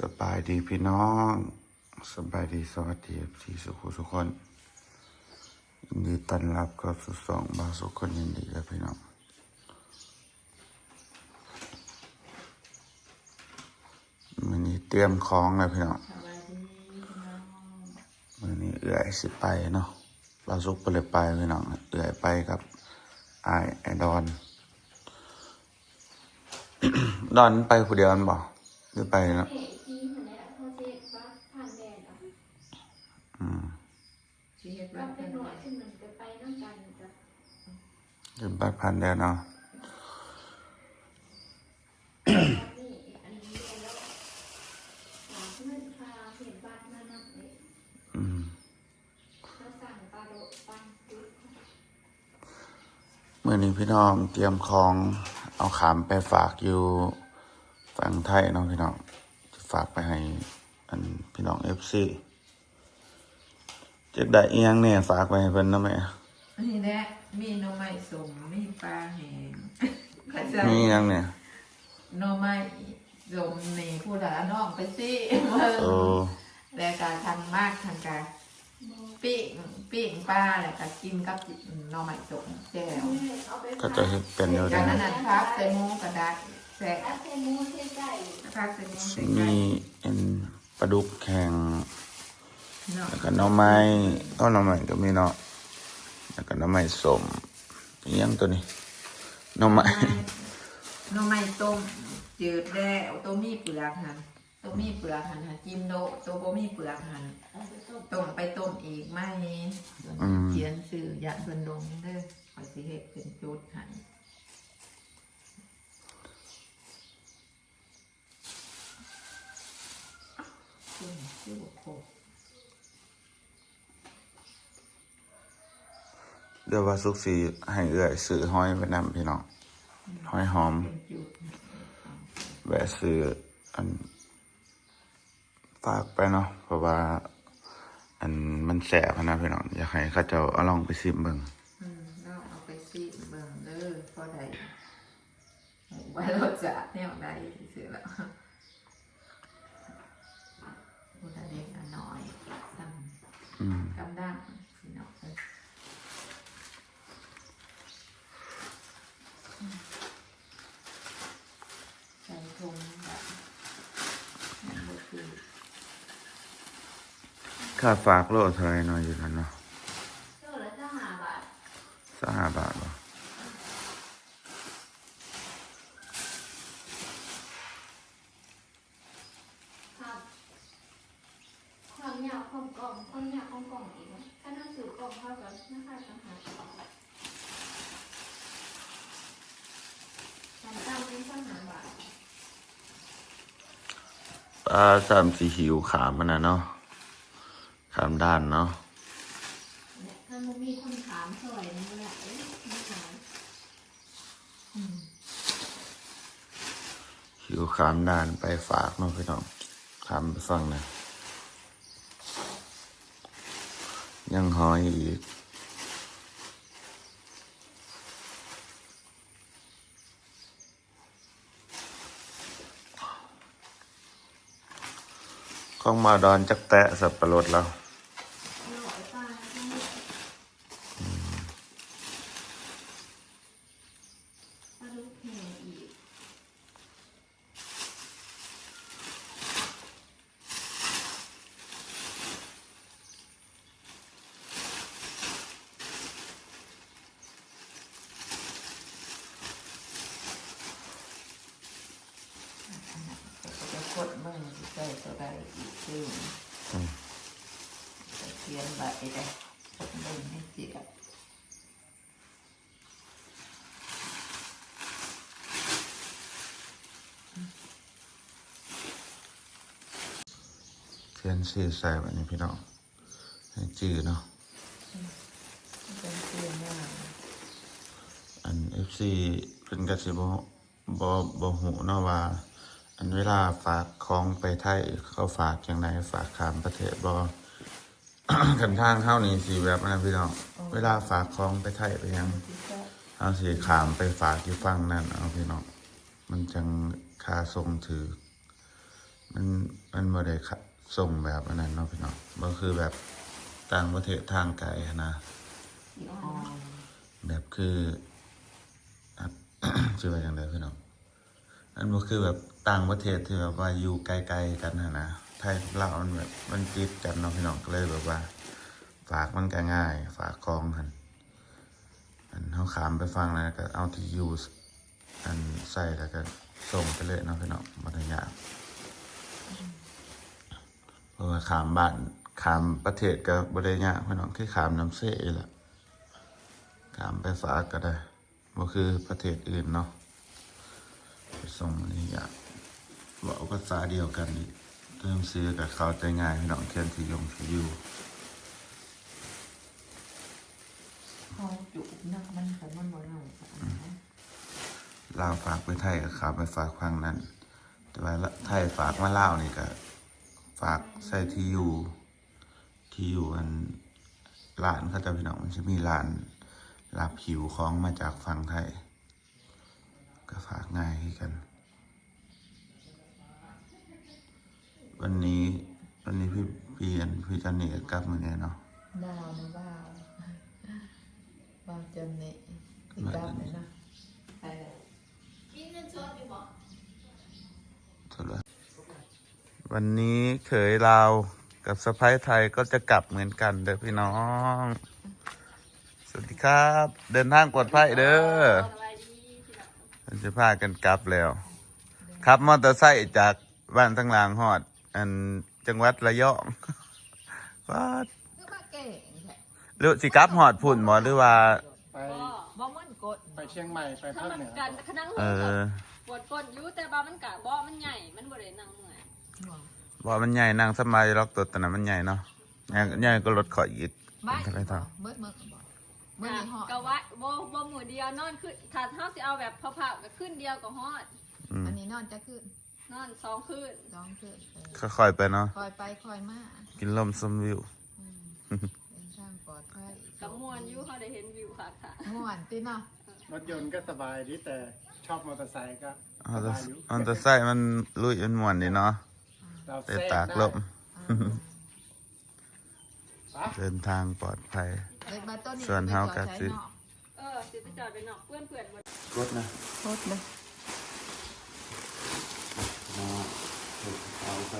สบายดีพี่น้อง สบายดีสวัสดีที่สุขุทุกคนยินดีต้อนรับกับสุสองบาสุขคนยินดีครับพี่น้องมันนี้เตรียมของแล้วพี่น้องวัสดีพี่น้องมันนี้เอื่อยสิไปเนาะบาสุขไปเลยไปพี่น้องเอื่อยไปกับไอไอดอน ดอนไปผู้เดียวกันบ่หรือไปเนาะ เอกที่คนนี้เขาเจ็บว่าผ่านแดดอะ อืม ชีเฮ็ด ก็ บ้าน เป็ เป็น น หน่อยที่มันจะไปน้ำกันจ้ะ ยืมบัตรพันเดียวเนาะนี่อันบ้าเงินพาเห็นบ้านมานักเลยอืมแล้วสั่งปลาโดดปันจุดเมื่อนี้พี่น้องเตรียมของเอาขามไปฝากอยู่ฝั่งไทยเนาะพี่น้องจะฝากไปให้อันพี่น้องเอฟซีจะได้เอียงเนี่ยฝากไปให้เพิ่นนะแม่ นี่แหละมีหน่อไม้สมมีปลาแห้งเข้าใจมีเอียงเนี่ยหน่อไม้สมนี่ผู้หลาน้องไปสิโอ้แล้วก็ทำมากทางการปิ้งปิ้งปลาแล้วก็กินกับหน่อไม้สมแจ่วเอาไปก็จะเฮ็ดเป็นอยู่จาเด้กอนั้นนะพักใส่หมูกระดาษแซ่บแอปเปิลมูเทใส่พักใส่หมูใส่มีไก่อันปลาดุกแข็งเนาะแล้วก็หน่อไม้ต้นหน่อไม้ก็มีเนาะ แล้วก็หน่อไม้สมเอียงตัวนี้หน่อไม้หน่อไม้ต้มจืดแล้วตัวมีเปลือกหันตัวมีเปลือกหันหากินโดตัวบ่มีเปลือกหันเอาไปต้มต้มไปต้มอีกไม่อืมเขียนสื่ออยากเพิ่นลงเด้อขอยสิเฮ็ดเป็นจุดให้อืมชื่อบ่ครบ เดี๋ยวว่าสุกสีให้เอื้อยซื้อห้อยไปนำพี่น้องห้อยหอมแวะซื้ออันฝากไปเนาะเพราะว่า อันมันแสบนะพี่น้องอยากให้ข้าเจ้าเอาลองไปซิมเบิ่ง อืมเราเอาไปซีเบิ่งเด้อพอได้ว่าเราจะแนวใดสิแล้วผู้ใดเล็กอันน้อยสั่ง อืม กำดังพี่น้องเอ้ยใส่ถุงแบบนั่นก็คือ ค่าฝากโลเท่าไหรเนาะอยู่นั่นเนาะโลละถ้าหาบาทสักห้าบาทบ่ครับความยาวความกล่องความยาวความกล่องอีกนะถ้านั่งสื่อกล่องเท่ากับนะคะต่างหากสามตามเป็นข้าวหาบาทปลาสามสีหิวขามมันนะเนาะ ขามด้านเนาะเนี่ยถ้ามันมีคนถามสวยนี่แหละเอ้ยไม่ถามหิวขามด้านไปฝากเนาะพี่น้องขามไปฟังนะยังหอยอีกข้องมาดอนจักแตะสับปะรดแล้ว หน่อยปลาทั้งหมดปลาลูกแห่อีก จะกดเบิ่งสิใส่ ตัวใดอีกซึ่งจะเขียนไว้ได้เบิ่งให้เจียเทียนสีใส่แบบนี้พี่น้องให้จืดเนาะเป็นเขียนว่าอันเอฟซีเป็นกระสิบบ่บ่หูเนาะว่า อันเวลาฝากของไปไทยเขาฝากอย่างไรฝากข้ามประเทศบ่กันทางเท่านี้สิแบบนั้นพี่น้องเวลาฝากของไปไทยไปยังที่จะเอาสิขามไปฝากอยู่ฝั่งนั่นเอาพี่น้องมันจังค่าส่งถือ มันมันบ่ได้ค่ะส่งแบบอันนั้นเนาะพี่น้องบ่คือแบบต่างประเทศทางไกลหั้นนะอ๋อแบบคืออะชื่อว่าอย่างไรพี่น้องอันบ่คือแบบ ต่างประเทศที่แบบว่าอยู่ไกลๆกันนะนะไทยกับลาวมันแบบมันติดกันเนาะพี่น้องก็เลยแบบว่า ฝากมันก็ง่าย ฝากของหันอันเขาขามไปฟังแล้วก็เอาที่อยู่อันใส่แล้วก็ส่งไปเลยเนาะพี่น้องบัตรยากเพราะว่าขามบ้านขามประเทศก็บริยาพี่น้องคือขามน้ำเสแหละถามไปฝากก็ได้บ่คือประเทศอื่นเนาะไปส่งนี่อยาก บอกภาษาเดียวกันนี่เริ่มซื้อกับเขาใจง่ายพี่น้องเขียนที่ยงที่อยู่เขาจุกนักมันแต่มันบ่เน่าค่ะลาวฝากไปไทยกับเขาไปฝากฟังนั้น แต่ว่าละไทยฝากมาลาวนี่ก็ฝากใส่ที่อยู่ที่อยู่อันร้านเขาจะพี่น้องมันจะมีร้านรับหิวของมาจากฝั่งไทย ก็ฝากง่ายคือกัน วันนี้วันนี้พี่พี่อันพี่จันนี่ก็กลับมาเนี่ยเนาะบ้าวนะบ้าวบ้าวจนเนี่ยติดตามเลยนะไปเลยกินเงินสดอยู่บ่โทษเลยวันนี้เขยลาวกับสะพ้ายไทยก็จะกลับเหมือนกันเด้อพี่น้อง สวัสดีครับ เดินทางปลอดภัยเด้อสบายดีพี่น้องมันจะพากันกลับแล้วขับมอเตอร์ไซค์จากบ้านทั้งหลางหอด อันจังหวัดระยองว้าดก็มาเก่งแท้หรือสิกลับหอดพุ่นหมอหรือว่า ไปก็บ่มันกดไปเชียงใหม่ไปถ้าภาคมันเหนือกันขนังเอหัวอปวดปวดอยู่แต่บ่ามันกะบ่มันใหญ่มันบ่ได้นั่งเมื่อยบอกมันใหญ่นางสมัยล็อกตัวแต่นั้นมันใหญ่เนาะใหญ่ใหญ่ก็รถขออีกไม่เท่าไหรต่อเบิดเบิดบ่เบิดกะในห้องกะว่าบ่บ่หมู่เดียวนอนขึ้นถ้าเฮาสิเอาแบบเผาๆก็ขึ้นเดียวก็ฮอดอืม อันนี้นอนจะขึ้น นอนสองคืนร้องขึ้นเออค่อยๆไปเนาะ คอยไปคอยมากินลมชมวิว อืมเดินทางปลอดภัยกับม่วนอยู่เฮาได้เห็นวิวค่ะค่ะม่วนติเนาะรถยนต์ก็สบายดีแต่ชอบมอเตอร์ไซค์ก็เอาสแต่บายอยู่เอาแต่ไส้มันลุยมันม่วนดีเนาะเราแต่แทรตากลมอ่าได้เดินทางปลอดภัย เด็กมาต้นนี้ส่วนเฮาก็สิไปจอดใช้เนาะเออสิไปจอดไปนอกเพื่อนเพื่อนๆบ่กดนะ โคตรเลย เอาไป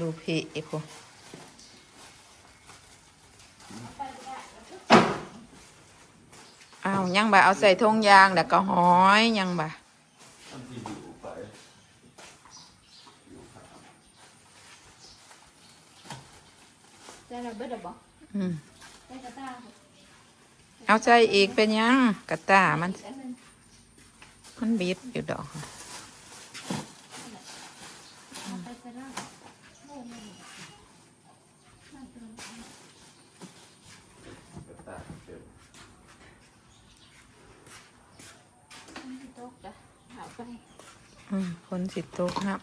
ดูพี่อีกคนอ้าวยังบ่าเอาใส่ทง เอาใส่อีกเป็นยังกระตามัน มันบิดอยู่ดอกเอาไปซะแล้วโอ้ไม่ได้นั่นเป็นกระตากเต็มอันที่ตกจ้อืมคนสิตกครับ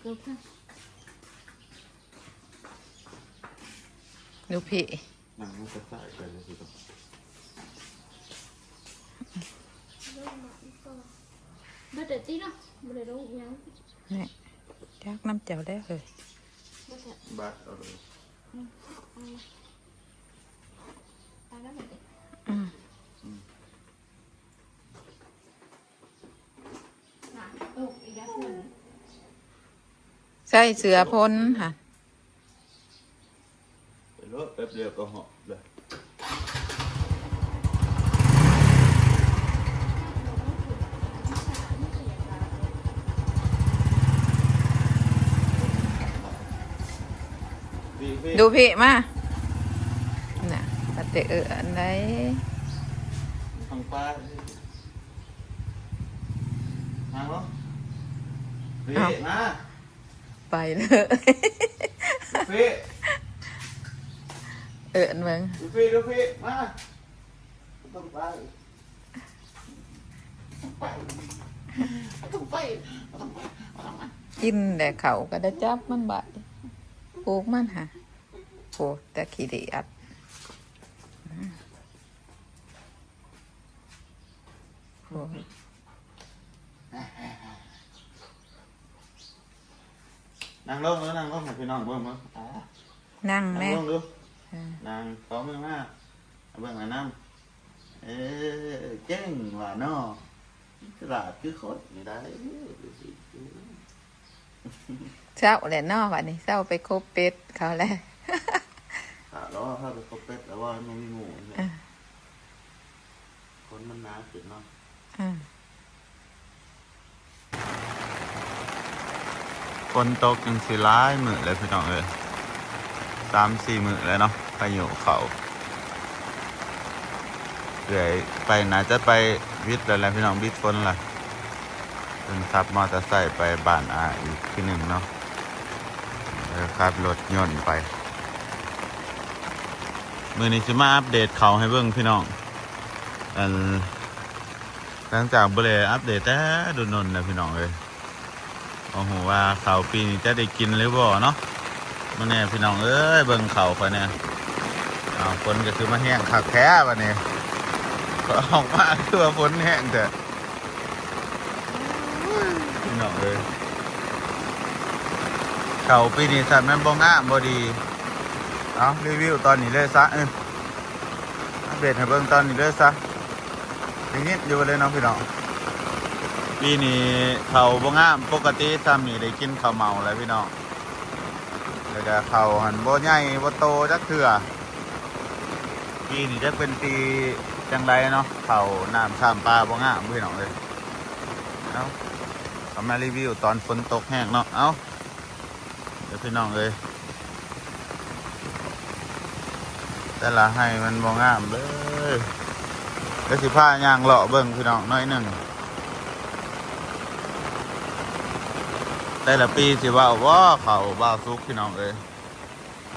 เกือบ ค่ะดูพี่หนังมันกระตากไปเลยสิครับบ่ได้ตีเนาะบ่ได้ลงยังนี่จักน้ำเจ้าได้เลยบ่ได้บัตรเอาเลยตายแล้วบ่ได้อืมน่ะตกอีกแล้วเพิ่นใส่เสือพ้นค่ะ ไปรถแป๊บเดียวก็เหาะเลยพี่พี่ดูพี่มาน่ะปฏิเอออันไหนทางป้ามาเหรอพี่มาไปเลยพี่ เอออันเมืองดูพี่ดูพี่มาต้องไปต้องไปกินแต่เขาก็ได้จับมันบาดปลูกมันค่ะโอ้แต่ขี้เดียดโอ้นั่งลงหรือนั่งลงให้พี่น้องเบิ่งมั้งอ่านั่งนั่แม่งลงดู เออนั่งขอมือมาเอาเบิ่งอันน้ำเออเก่งว่าเนาะฉลาดคือคนนี่ได้ดูสิเช้าแหละเนอวันนี้เช้าไปคบเป็ดเขาแล้วถ้าล้อถ้าไปคบเป็ดแล้วว่ามันมีหมูเนี่ยอะคนมันหนาขึ้นเนาะอืมฝนตกจังสิร้ายมือเลยพี่น้องเอ้ย สามสี่มือเลยเนาะพายุเขาเดี๋ยวไปน่าจะไปวิทย์แล้วแหละพี่น้องวิทย์ฝนล่ะเป็นขับมอเตอร์ไซค์ไปบ้านอาอีกที่หนึ่งเนาะเออขับรถยนต์ไป มือนี้จะมาอัปเดตเขาให้เบิ่งพี่น้องอันหลังจากบริอัปเดตแต่ดุนนนะพี่น้องเลยโอ้โหว่าเขาปีนี้จะได้กินหรือบ่เนาะ มื่อนี้พี่น้องเอ้ยเบิ่งเขาไปเนี่ยอ้าวฝนก็คือมาแห้งคักแท้วันนี้ก็ออกมาคือว่าฝนแห้งแต่พี่น้องเอ้ยเขาปีนี้สัตว์มันบ่งามบ่ดีเอารีวิวตอนนี้เลยซะเอออัปเดตให้เบิ่งตอนนี้เลยซะอย่างนี้อยู่เลยเนาะพี่น้องปีนี้เขาบ่งามปกติซ้ำนี่ได้กินข้าวเมาแล้วพี่น้อง แล้วก็เข่าหันโบใหญ่โบโตจักเทื่อปีนี้จะเป็นปีจังไรเนาะเข่าน้ำข้ามปลาบ่งามพี่น้องเลยเอาเอามารีวิวตอนฝนตกแห้งเนาะเอาเดี๋ยวพี่น้องเลยแต่ละให้มันบ่งามเลยก็สิผ้ายางเลาะเบิ่งพี่น้องน้อยหนึ่ง แต่ละปีสิว่าว่าเขาว่าซุกพี่น้องเอ้ย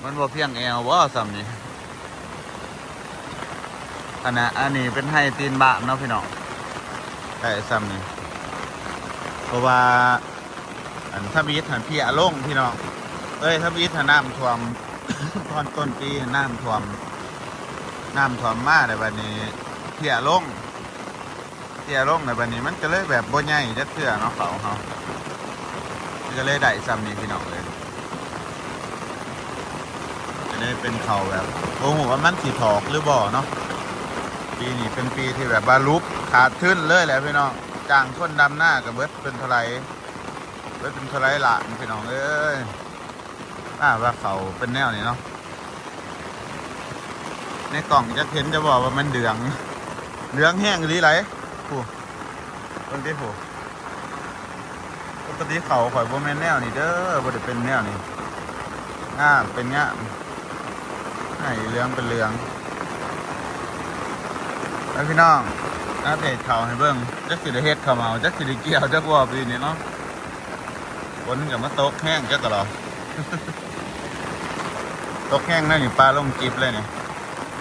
มันว่าเพียงแอวว่าซ้ำนี่อันนะอันนี้เป็นให้ตีนบะเนาะพี่น้องแต่ซ้ำนี่เพราะว่า อันถ้าบีทหันพี่อาลงพี่น้องเอ้ยถ้าบีทหันน้ำท่วมตอนต้นปีน้ำท่วมน้ำท่วมมาในบัดนี้พี่อาลงพี่อาลงในบัดนี้มันก็เลยแบบบ่ใหญ่จักเทื่อเนาะเขาเขา ก็เลยได้ซ้ำนี่พี่น้องเลยจะได้เป็นเขาแบบโอ้โหว่ามันสีถอกหรือบ่อเนาะปีนี้เป็นปีที่แบบบาลุกขาดขึ้นเลยแหละพี่น้องจ้างคนดำหน้ากับเบิดเป็นเท่าไรเบิดเป็นเท่าไรละพี่น้องเอ้ยน่าว่าเขาเป็นแนวนี้เนาะในกล่องจะเห็นจะบอกว่ามันเดืองเดืองแห้งหรือไรผู้ตรงที่ผู้ กติเขาข่อยบ่แม่นแนวนี่เด้อบ่ได้เป็นแนวนี่งามเป็นงามให้เรื่องเป็นเรื่องแล้วพี่น้องอัปเดตเขาให้เบิ่งจักสิได้เฮ็ดข้าวเมาจักสิได้เกี่ยวจักว่าปีนี้เนาะฝนก็มาตกแห้งจักก็หรอตกแห้งนั่นนี่ปลาลงจิบเลยเนี่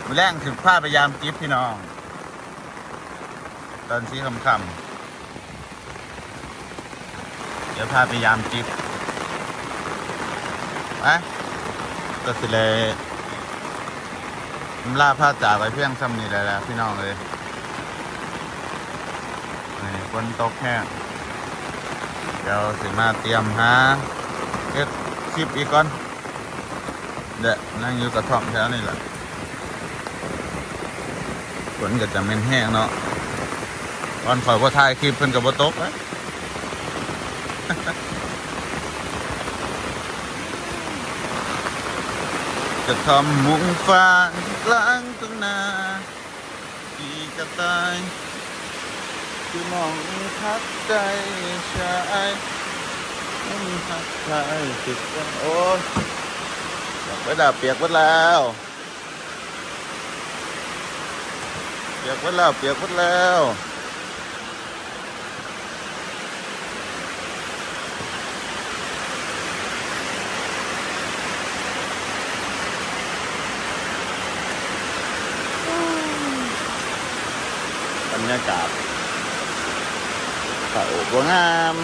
มื้อแรงสิพาพยายามจิบพี่น้อง ตอนสีค่ำๆเดี๋ยวพาไปยามจิบไปก็สิเลยล่าผ้าจ่าไปเพียงซ้ำนี่แหละแหละพี่น้องเลยนี่ฝนตกแห้งเดี๋ยวสิมาเตรียมหาเฮ็ดคลิปอีกก่อนเด็กนั่งอยู่กระท่อมแถวนี่แหละฝนก็จะเม็นแห้งเนาะตอนข่อยว่าถ่ายคลิปเพิ่นกับบ่ตกนะ จะทำมุงฟ้ากลางทุ่งนาที่จะตายคือมองพักใจชายไม่มีพักใจติดกันโอ้ยอยากไปดับเปียกหมดแล้วเปียกหมดแล้วเปียกหมดแล้ว บรรยากาศเขาบงาม